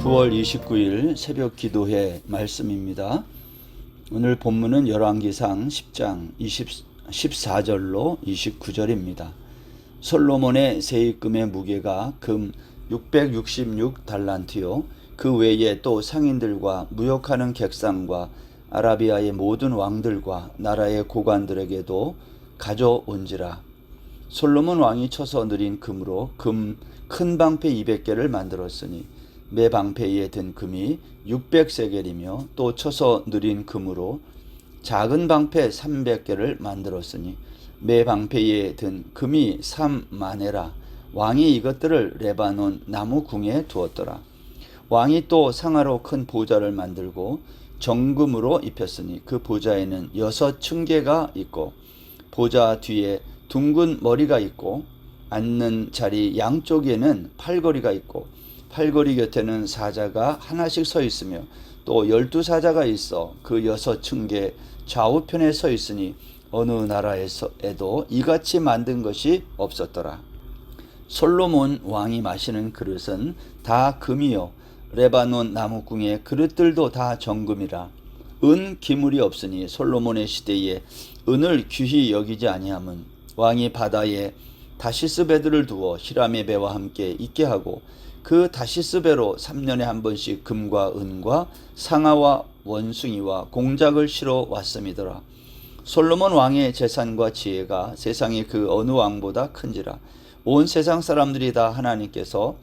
9월 29일 새벽 기도회 말씀입니다. 오늘 본문은 열왕기상 10장 20, 14절로 29절입니다. 솔로몬의 세입금의 무게가 금 666 달란트요. 그 외에 또 상인들과 무역하는 객상과 아라비아의 모든 왕들과 나라의 고관들에게도 가져온지라. 솔로몬 왕이 쳐서 느린 금으로 금 큰 방패 200개를 만들었으니 매 방패에 든 금이 600세겔이며 또 쳐서 느린 금으로 작은 방패 300개를 만들었으니 매 방패에 든 금이 3만에라. 왕이 이것들을 레바논 나무 궁에 두었더라. 왕이 또 상하로 큰 보좌를 만들고 정금으로 입혔으니 그 보좌에는 여섯 층계가 있고 보좌 뒤에 둥근 머리가 있고 앉는 자리 양쪽에는 팔걸이가 있고 팔걸이 곁에는 사자가 하나씩 서 있으며 또 열두 사자가 있어 그 여섯 층계 좌우편에 서 있으니 어느 나라에서에도 이같이 만든 것이 없었더라. 솔로몬 왕이 마시는 그릇은 다 금이요 레바논 나무궁의 그릇들도 다 정금이라 은 기물이 없으니 솔로몬의 시대에 은을 귀히 여기지 아니함은 왕이 바다에 다시스 배들을 두어 히람의 배와 함께 있게 하고 그 다시스 배로 3년에 한 번씩 금과 은과 상아와 원숭이와 공작을 실어 왔음이더라. 솔로몬 왕의 재산과 지혜가 세상의 그 어느 왕보다 큰지라. 온 세상 사람들이 다 하나님께서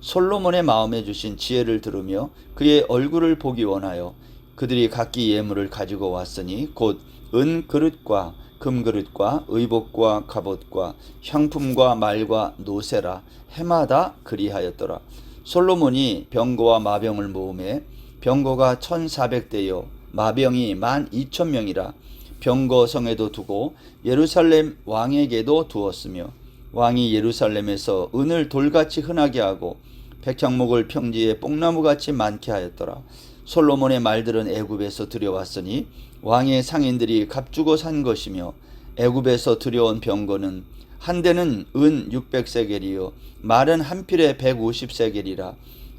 솔로몬의 마음에 주신 지혜를 들으며 그의 얼굴을 보기 원하여 그들이 각기 예물을 가지고 왔으니 곧 은 그릇과 금 그릇과 의복과 갑옷과 향품과 말과 노세라 해마다 그리하였더라. 솔로몬이 병거와 마병을 모음해 병거가 1400대요 마병이 12,000명이라 병거 성에도 두고 예루살렘 왕에게도 두었으며 왕이 예루살렘에서 은을 돌같이 흔하게 하고 백향목을 평지에 뽕나무같이 많게 하였더라. 솔로몬의 말들은 애굽에서 들여왔으니 왕의 상인들이 값주고 산 것이며 애굽에서 들여온 병거는 한 대는 은 600세겔이요 말은 한 필에 150세겔이라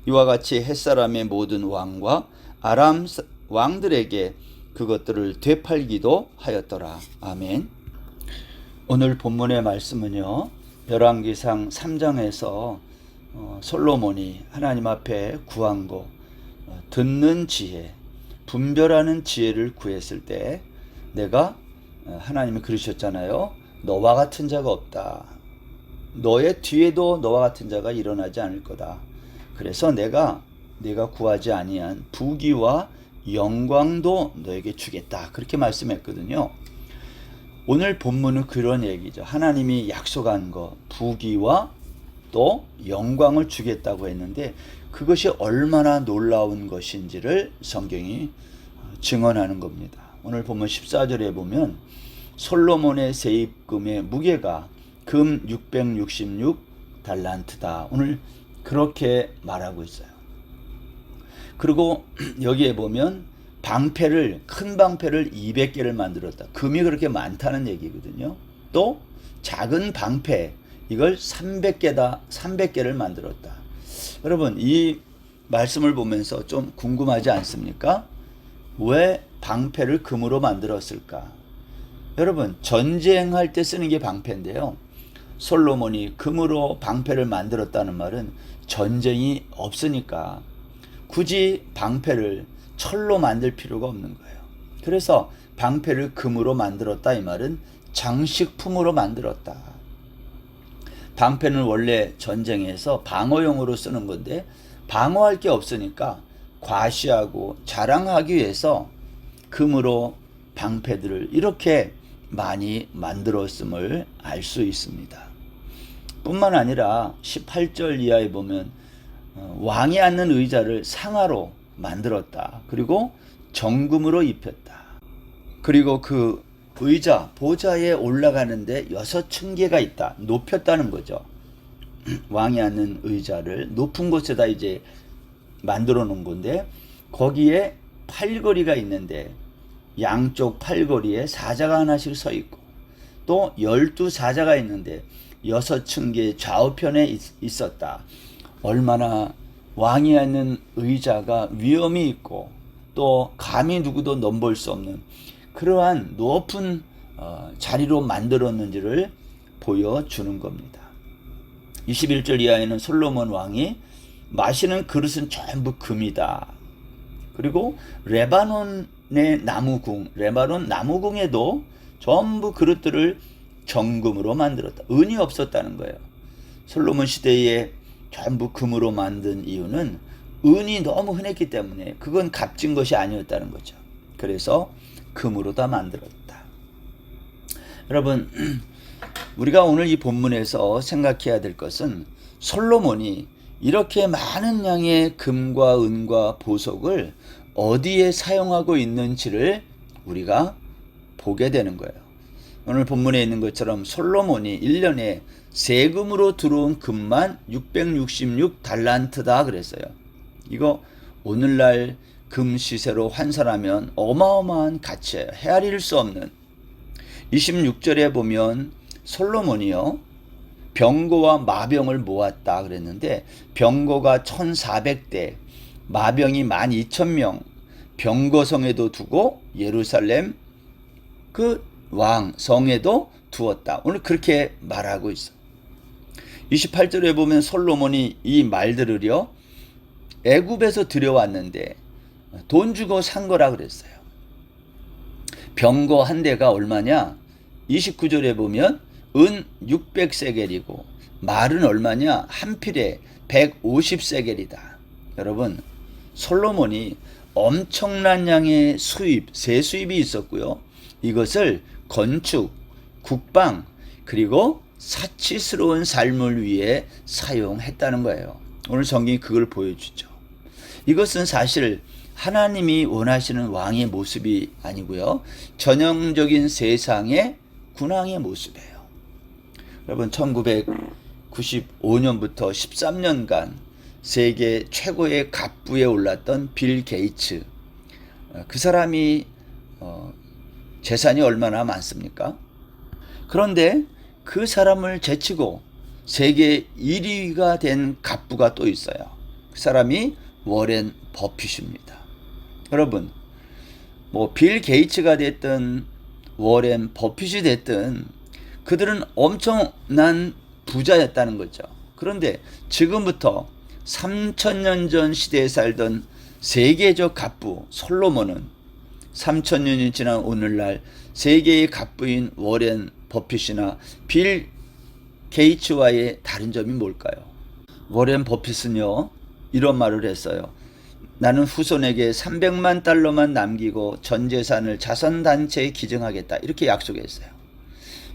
이와 같이 햇사람의 모든 왕과 아람 왕들에게 그것들을 되팔기도 하였더라. 아멘. 오늘 본문의 말씀은요. 열왕기상 3장에서 어, 솔로몬이 하나님 앞에 구한 거 어, 듣는 지혜, 분별하는 지혜를 구했을 때 내가 어, 하나님이 그러셨잖아요. 너와 같은 자가 없다. 너의 뒤에도 너와 같은 자가 일어나지 않을 거다. 그래서 내가 내가 구하지 아니한 부귀와 영광도 너에게 주겠다. 그렇게 말씀했거든요. 오늘 본문은 그런 얘기죠. 하나님이 약속한 거, 부귀와 또 영광을 주겠다고 했는데 그것이 얼마나 놀라운 것인지를 성경이 증언하는 겁니다. 오늘 보면 14절에 보면 솔로몬의 세입금의 무게가 금 666 달란트다. 오늘 그렇게 말하고 있어요. 그리고 여기에 보면 방패를 큰 방패를 200개를 만들었다. 금이 그렇게 많다는 얘기거든요. 또 작은 방패 이걸 300개다 300개를 만들었다. 여러분 이 말씀을 보면서 좀 궁금하지 않습니까? 왜 방패를 금으로 만들었을까? 여러분 전쟁할 때 쓰는 게 방패인데요. 솔로몬이 금으로 방패를 만들었다는 말은 전쟁이 없으니까 굳이 방패를 철로 만들 필요가 없는 거예요. 그래서 방패를 금으로 만들었다 이 말은 장식품으로 만들었다. 방패는 원래 전쟁에서 방어용으로 쓰는 건데 방어할 게 없으니까 과시하고 자랑하기 위해서 금으로 방패들을 이렇게 많이 만들었음을 알 수 있습니다. 뿐만 아니라 18절 이하에 보면 어, 왕이 앉는 의자를 상하로 만들었다. 그리고 정금으로 입혔다. 그리고 그 의자, 보좌에 올라가는데 여섯 층계가 있다. 높였다는 거죠. 왕이 앉는 의자를 높은 곳에다 이제 만들어 놓은 건데 거기에 팔걸이가 있는데 양쪽 팔걸이에 사자가 하나씩 서 있고 또 열두 사자가 있는데 여섯 층계 좌우편에 있, 있었다. 얼마나 왕이 앉는 의자가 위험이 있고 또 감히 누구도 넘볼 수 없는 그러한 높은 어, 자리로 만들었는지를 보여주는 겁니다. 21절 이하에는 솔로몬 왕이 마시는 그릇은 전부 금이다. 그리고 레바논의 나무궁, 레바논 나무궁에도 전부 그릇들을 정금으로 만들었다. 은이 없었다는 거예요. 솔로몬 시대에 전부 금으로 만든 이유는 은이 너무 흔했기 때문에 그건 값진 것이 아니었다는 거죠. 그래서 금으로 다 만들었다. 여러분, 우리가 오늘 이 본문에서 생각해야 될 것은 솔로몬이 이렇게 많은 양의 금과 은과 보석을 어디에 사용하고 있는지를 우리가 보게 되는 거예요. 오늘 본문에 있는 것처럼 솔로몬이 1년에 세금으로 들어온 금만 666 달란트다 그랬어요. 이거 오늘날 금 시세로 환산하면 어마어마한 가치예요. 헤아릴 수 없는. 26절에 보면 솔로몬이요. 병거와 마병을 모았다 그랬는데 병거가 1400대, 마병이 12,000명, 병거성에도 두고 예루살렘 그 왕 성에도 두었다. 오늘 그렇게 말하고 있어. 28절에 보면 솔로몬이 이 말들을요. 애굽에서 들여왔는데 돈 주고 산 거라 그랬어요. 병거 한 대가 얼마냐? 29절에 보면 은 600세겔이고 말은 얼마냐? 한 필에 150세겔이다. 여러분, 솔로몬이 엄청난 양의 수입, 세수입이 있었고요. 이것을 건축, 국방, 그리고 사치스러운 삶을 위해 사용했다는 거예요. 오늘 성경이 그걸 보여주죠. 이것은 사실 하나님이 원하시는 왕의 모습이 아니고요. 전형적인 세상의 군왕의 모습이에요. 여러분 1995년부터 13년간 세계 최고의 갑부에 올랐던 빌 게이츠 그 사람이 어, 재산이 얼마나 많습니까? 그런데 그 사람을 제치고 세계 1위가 된 갑부가 또 있어요. 그 사람이 워렌 버핏입니다. 여러분, 뭐 빌 게이츠가 됐든 워렌 버핏이 됐든 그들은 엄청난 부자였다는 거죠. 그런데 지금부터 3천년 전 시대에 살던 세계적 갑부 솔로몬은 3천년이 지난 오늘날 세계의 갑부인 워렌 버핏이나 빌 게이츠와의 다른 점이 뭘까요? 워렌 버핏은요, 이런 말을 했어요. 나는 후손에게 300만 달러만 남기고 전 재산을 자선단체에 기증하겠다. 이렇게 약속했어요.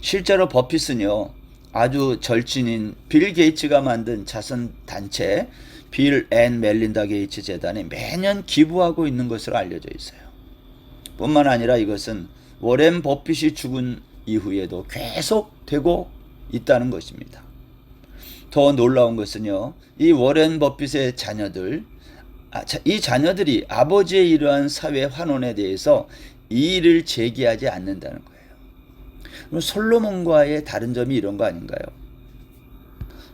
실제로 버핏은요, 아주 절친인 빌 게이츠가 만든 자선 단체, 빌 앤 멜린다 게이츠 재단에 매년 기부하고 있는 것으로 알려져 있어요. 뿐만 아니라 이것은 워렌 버핏이 죽은 이후에도 계속 되고 있다는 것입니다. 더 놀라운 것은요, 이 워렌 버핏의 자녀들, 아, 자, 이 자녀들이 아버지의 이러한 사회 환원에 대해서 이의를 제기하지 않는다는. 그럼 솔로몬과의 다른 점이 이런 거 아닌가요?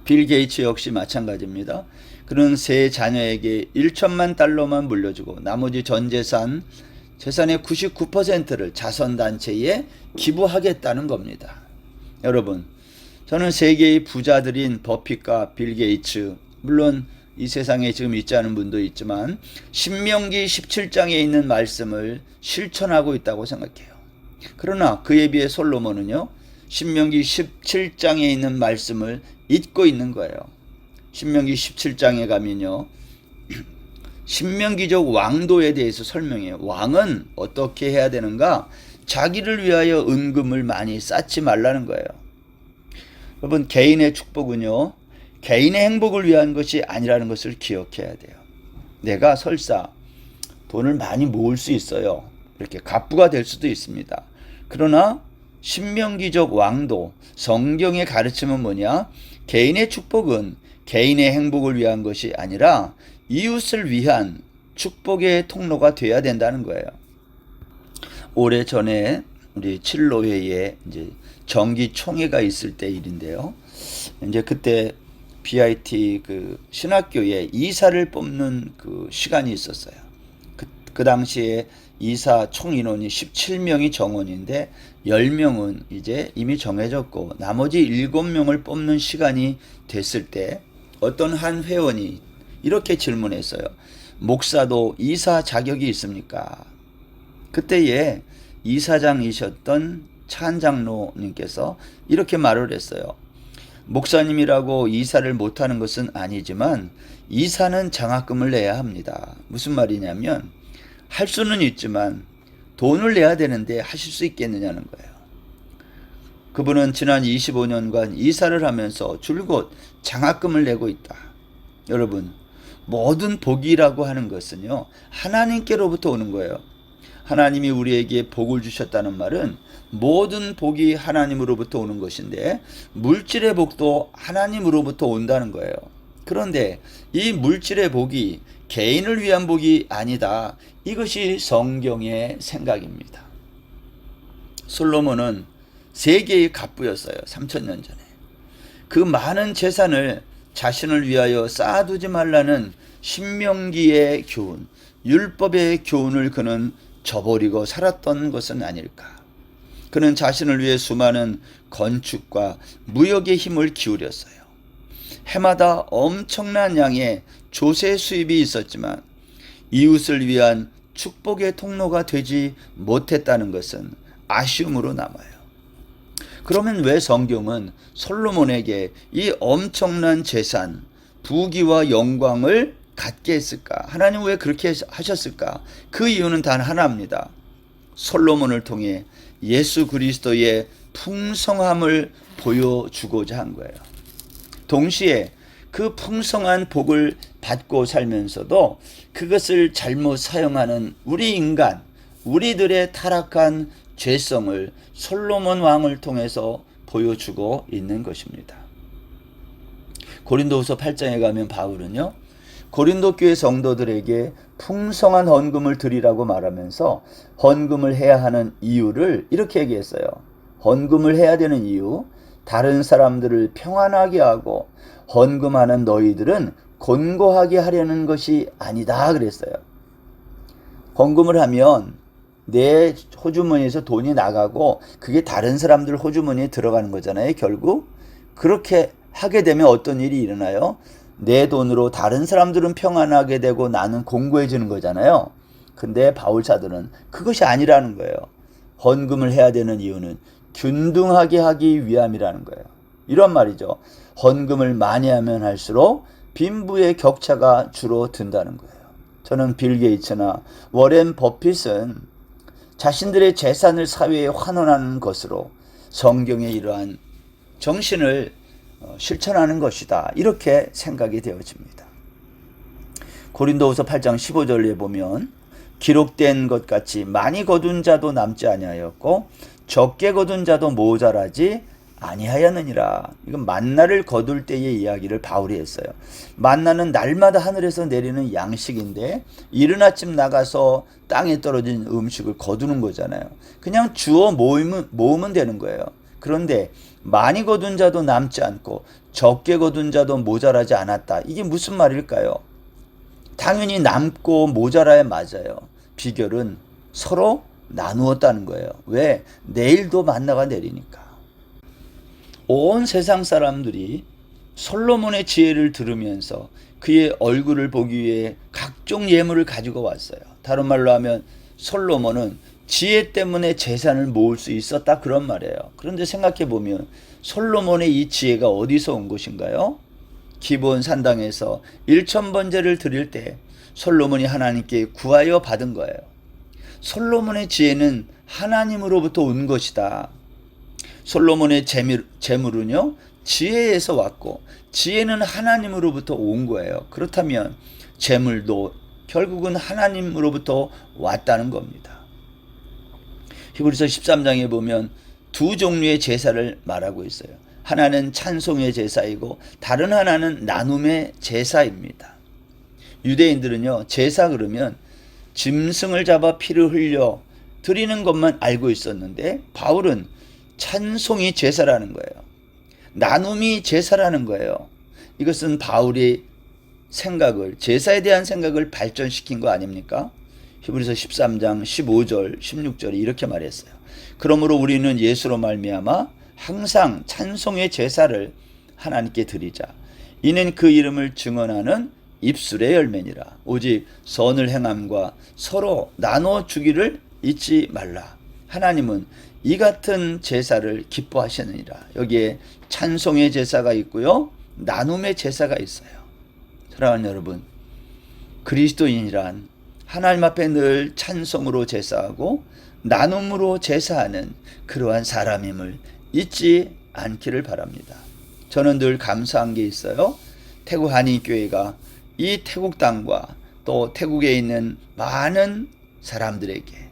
빌 게이츠 역시 마찬가지입니다. 그는 세 자녀에게 1천만 달러만 물려주고 나머지 전 재산 재산의 99%를 자선 단체에 기부하겠다는 겁니다. 여러분, 저는 세계의 부자들인 버핏과 빌 게이츠, 물론 이 세상에 지금 있지 않은 분도 있지만, 신명기 17장에 있는 말씀을 실천하고 있다고 생각해요. 그러나 그에 비해 솔로몬은요, 신명기 17장에 있는 말씀을 잊고 있는 거예요. 신명기 17장에 가면요, 신명기적 왕도에 대해서 설명해요. 왕은 어떻게 해야 되는가? 자기를 위하여 은금을 많이 쌓지 말라는 거예요. 여러분, 개인의 축복은요, 개인의 행복을 위한 것이 아니라는 것을 기억해야 돼요. 내가 설사 돈을 많이 모을 수 있어요. 이렇게 갑부가 될 수도 있습니다. 그러나 신명기적 왕도, 성경의 가르침은 뭐냐? 개인의 축복은 개인의 행복을 위한 것이 아니라 이웃을 위한 축복의 통로가 돼야 된다는 거예요. 오래 전에 우리 칠로회에 이제 정기 총회가 있을 때 일인데요. 이제 그때 BIT 그 신학교에 이사를 뽑는 그 시간이 있었어요. 그, 그 당시에 이사 총 인원이 17명이 정원인데 10명은 이제 이미 정해졌고 나머지 7명을 뽑는 시간이 됐을 때 어떤 한 회원이 이렇게 질문했어요. 목사도 이사 자격이 있습니까? 그때에 이사장이셨던 찬 장로님께서 이렇게 말을 했어요. 목사님이라고 이사를 못하는 것은 아니지만 이사는 장학금을 내야 합니다. 무슨 말이냐면 할 수는 있지만 돈을 내야 되는데 하실 수 있겠느냐는 거예요. 그분은 지난 25년간 이사를 하면서 줄곧 장학금을 내고 있다. 여러분, 모든 복이라고 하는 것은요, 하나님께로부터 오는 거예요. 하나님이 우리에게 복을 주셨다는 말은 모든 복이 하나님으로부터 오는 것인데 물질의 복도 하나님으로부터 온다는 거예요. 그런데 이 물질의 복이 개인을 위한 복이 아니다. 이것이 성경의 생각입니다. 솔로몬은 세계의 갑부였어요. 3천년 전에. 그 많은 재산을 자신을 위하여 쌓아두지 말라는 신명기의 교훈, 율법의 교훈을 그는 저버리고 살았던 것은 아닐까. 그는 자신을 위해 수많은 건축과 무역의 힘을 기울였어요. 해마다 엄청난 양의 조세 수입이 있었지만 이웃을 위한 축복의 통로가 되지 못했다는 것은 아쉬움으로 남아요. 그러면 왜 성경은 솔로몬에게 이 엄청난 재산, 부귀와 영광을 갖게 했을까? 하나님 왜 그렇게 하셨을까? 그 이유는 단 하나입니다. 솔로몬을 통해 예수 그리스도의 풍성함을 보여주고자 한 거예요. 동시에 그 풍성한 복을 받고 살면서도 그것을 잘못 사용하는 우리 인간, 우리들의 타락한 죄성을 솔로몬 왕을 통해서 보여주고 있는 것입니다. 고린도후서 8장에 가면 바울은요. 고린도 교회 성도들에게 풍성한 헌금을 드리라고 말하면서 헌금을 해야 하는 이유를 이렇게 얘기했어요. 헌금을 해야 되는 이유, 다른 사람들을 평안하게 하고 헌금하는 너희들은 곤고하게 하려는 것이 아니다 그랬어요. 헌금을 하면 내 호주머니에서 돈이 나가고 그게 다른 사람들 호주머니에 들어가는 거잖아요. 결국 그렇게 하게 되면 어떤 일이 일어나요? 내 돈으로 다른 사람들은 평안하게 되고 나는 공고해지는 거잖아요. 근데 바울사들은 그것이 아니라는 거예요. 헌금을 해야 되는 이유는 균등하게 하기 위함이라는 거예요. 이런 말이죠. 헌금을 많이 하면 할수록 빈부의 격차가 주로 든다는 거예요. 저는 빌 게이츠나 워렌 버핏은 자신들의 재산을 사회에 환원하는 것으로 성경의 이러한 정신을 어, 실천하는 것이다. 이렇게 생각이 되어집니다. 고린도후서 8장 15절에 보면 기록된 것 같이 많이 거둔 자도 남지 아니하였고 적게 거둔 자도 모자라지 아니하였느니라. 이건 만나를 거둘 때의 이야기를 바울이 했어요. 만나는 날마다 하늘에서 내리는 양식인데 이른 아침 나가서 땅에 떨어진 음식을 거두는 거잖아요. 그냥 주워 모으면, 모으면 되는 거예요. 그런데 많이 거둔 자도 남지 않고 적게 거둔 자도 모자라지 않았다. 이게 무슨 말일까요? 당연히 남고 모자라야 맞아요. 비결은 서로 나누었다는 거예요. 왜? 내일도 만나가 내리니까. 온 세상 사람들이 솔로몬의 지혜를 들으면서 그의 얼굴을 보기 위해 각종 예물을 가지고 왔어요. 다른 말로 하면 솔로몬은 지혜 때문에 재산을 모을 수 있었다 그런 말이에요. 그런데 생각해 보면 솔로몬의 이 지혜가 어디서 온 것인가요? 기본 산당에서 1천 번제를 드릴 때 솔로몬이 하나님께 구하여 받은 거예요. 솔로몬의 지혜는 하나님으로부터 온 것이다. 솔로몬의 재물 은요 지혜에서 왔고 지혜는 하나님으로부터 온 거예요. 그렇다면 재물도 결국은 하나님으로부터 왔다는 겁니다. 히브리서 13장에 보면 두 종류의 제사를 말하고 있어요. 하나는 찬송의 제사이고 다른 하나는 나눔의 제사입니다. 유대인들은요, 제사 그러면 짐승을 잡아 피를 흘려 드리는 것만 알고 있었는데 바울은 찬송이 제사라는 거예요. 나눔이 제사라는 거예요. 이것은 바울이 생각을 제사에 대한 생각을 발전시킨 거 아닙니까? 히브리서 13장 15절 16절에 이렇게 말했어요. 그러므로 우리는 예수로 말미암아 항상 찬송의 제사를 하나님께 드리자. 이는 그 이름을 증언하는 입술의 열매니라. 오직 선을 행함과 서로 나눠 주기를 잊지 말라. 하나님은 이 같은 제사를 기뻐하시느니라. 여기에 찬송의 제사가 있고요. 나눔의 제사가 있어요. 사랑하는 여러분, 그리스도인이란 하나님 앞에 늘 찬송으로 제사하고 나눔으로 제사하는 그러한 사람임을 잊지 않기를 바랍니다. 저는 늘 감사한 게 있어요. 태국 한인교회가 이 태국 땅과 또 태국에 있는 많은 사람들에게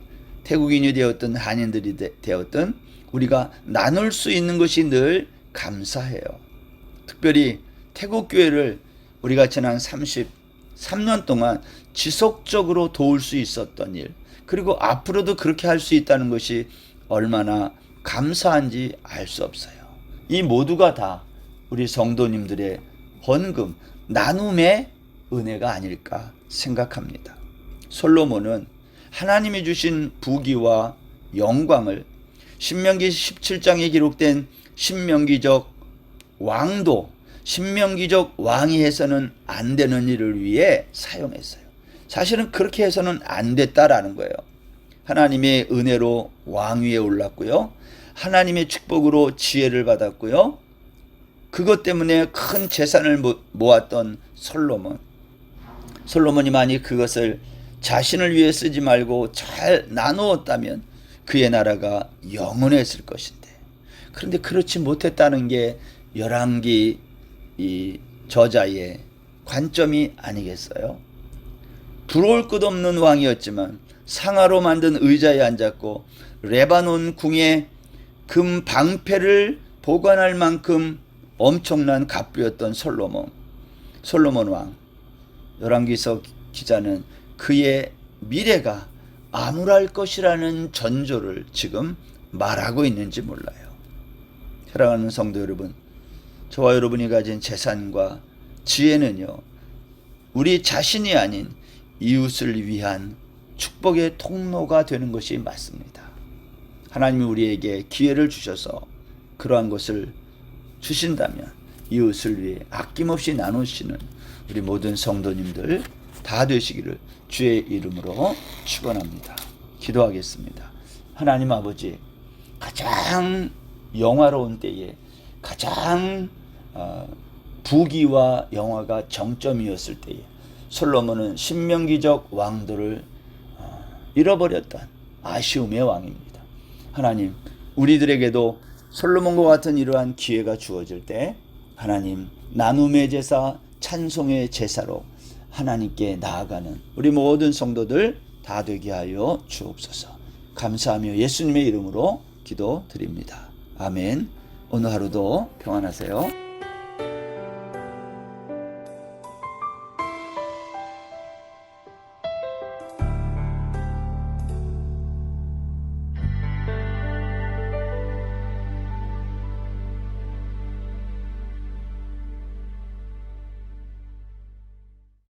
태국인이 되었든 한인들이 되- 되었든 우리가 나눌 수 있는 것이 늘 감사해요. 특별히 태국 교회를 우리가 지난 33년 동안 지속적으로 도울 수 있었던 일, 그리고 앞으로도 그렇게 할 수 있다는 것이 얼마나 감사한지 알 수 없어요. 이 모두가 다 우리 성도님들의 헌금, 나눔의 은혜가 아닐까 생각합니다. 솔로몬은 하나님이 주신 부귀와 영광을 신명기 17장에 기록된 신명기적 왕도 신명기적 왕이 해서는 안 되는 일을 위해 사용했어요. 사실은 그렇게 해서는 안 됐다라는 거예요. 하나님의 은혜로 왕위에 올랐고요. 하나님의 축복으로 지혜를 받았고요. 그것 때문에 큰 재산을 모- 모았던 솔로몬. 솔로몬이 만약 그것을 자신을 위해 쓰지 말고 잘 나누었다면 그의 나라가 영원했을 것인데. 그런데 그렇지 못했다는 게 열왕기 이 저자의 관점이 아니겠어요? 부러울 것 없는 왕이었지만 상하로 만든 의자에 앉았고 레바논 궁에 금 방패를 보관할 만큼 엄청난 갑부였던 솔로몬. 솔로몬 왕. 열왕기서 기자는 그의 미래가 암울할 것이라는 전조를 지금 말하고 있는지 몰라요. 사랑하는 성도 여러분, 저와 여러분이 가진 재산과 지혜는요, 우리 자신이 아닌 이웃을 위한 축복의 통로가 되는 것이 맞습니다. 하나님이 우리에게 기회를 주셔서 그러한 것을 주신다면 이웃을 위해 아낌없이 나누시는 우리 모든 성도님들 다 되시기를 주의 이름으로 축원합니다. 기도하겠습니다. 하나님 아버지 가장 영화로운 때에 가장 어, 부귀와 영화가 정점이었을 때에 솔로몬은 신명기적 왕도를 어, 잃어버렸던 아쉬움의 왕입니다. 하나님, 우리들에게도 솔로몬과 같은 이러한 기회가 주어질 때 하나님 나눔의 제사, 찬송의 제사로 하나님께 나아가는 우리 모든 성도들 다 되게 하여 주옵소서. 감사하며 예수님의 이름으로 기도드립니다. 아멘. 오늘 하루도 평안하세요.